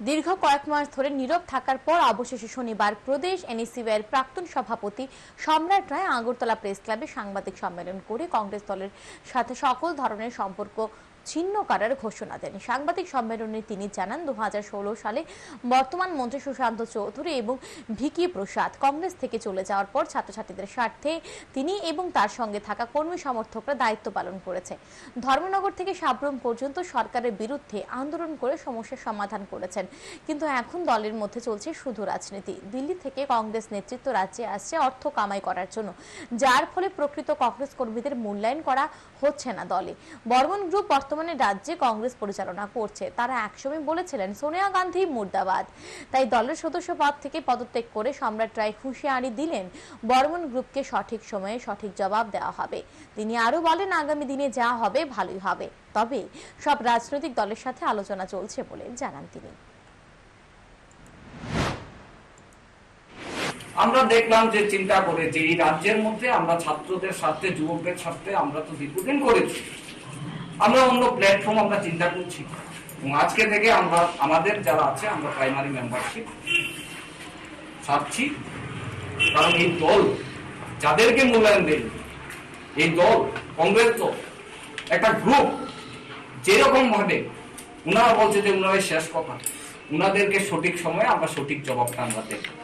দীর্ঘ কয়েক মাস ধরে নীরব থাকার পর অবশেষে শনিবার প্রদেশ এনএসিউয়ের প্রাক্তন সভাপতি সম্রাট রায় আগরতলা প্রেস ক্লাবে সাংবাদিক সম্মেলন করে কংগ্রেস দলের সাথে সকল ধরনের সম্পর্ক ছিন্ন করার ঘোষণা দেন। সাংবাদিক সম্মেলনে তিনি জানান দু সালে বর্তমান মন্ত্রী সুশান্ত চৌধুরী এবং ভিকি প্রসাদ কংগ্রেস থেকে চলে যাওয়ার পর ছাত্রছাত্রীদের স্বার্থে তিনি এবং তার সঙ্গে থাকা কর্মী সমর্থকরা দায়িত্ব পালন করেছে। ধর্মনগর থেকে সাবরুম পর্যন্ত সরকারের বিরুদ্ধে আন্দোলন করে সমস্যার সমাধান করেছেন। কিন্তু এখন দলের মধ্যে চলছে শুধু রাজনীতি। দিল্লি থেকে কংগ্রেস নেতৃত্ব রাজ্যে আসছে অর্থ কামাই করার জন্য। যার ফলে প্রকৃত কংগ্রেস কর্মীদের মূল্যায়ন করা হচ্ছে না দলে। বর্মন গ্রুপ রাজ্যে কংগ্রেস পরিচালনা করছে। তারা একসময় বলেছিলেন, সোনিয়া গান্ধী মুর্দাবাদ। তাই দলের সদস্য পদ থেকে পদত্যাগ করে সম্রাট রায় হুঁশিয়ারি দিলেন, বর্মন গ্রুপকে সঠিক সময়ে সঠিক জবাব দেওয়া হবে। তিনি আরও বলেন, আগামী দিনে যা হবে, ভালোই হবে। তবে সব রাজনৈতিক দলের সাথে আলোচনা চলছে বলে জানান তিনি। আমরা দেখলাম যে চিন্তা করে যে এই রাজ্যের মধ্যে আমরা ছাত্রদের স্বার্থে, যুবকদের স্বার্থে আমরা তো দীর্ঘদিন করেছি। আমরা অন্য প্ল্যাটফর্ম আমরা চিন্তা করছি। এবং আজকে থেকে আমরা, আমাদের যারা আছে, আমরা প্রাইমারি মেম্বারশিপ ছাড়ছি। কারণ এই দল, যাদেরকে মূল্যায়ন দেন এই দল, কংগ্রেস দল, একটা গ্রুপ যেরকম ভাবে উনারা বলছে যে উনারা শেষ কথা ওনাদেরকে সঠিক সময়ে আমরা সঠিক জবাবটা আমরা দেবো।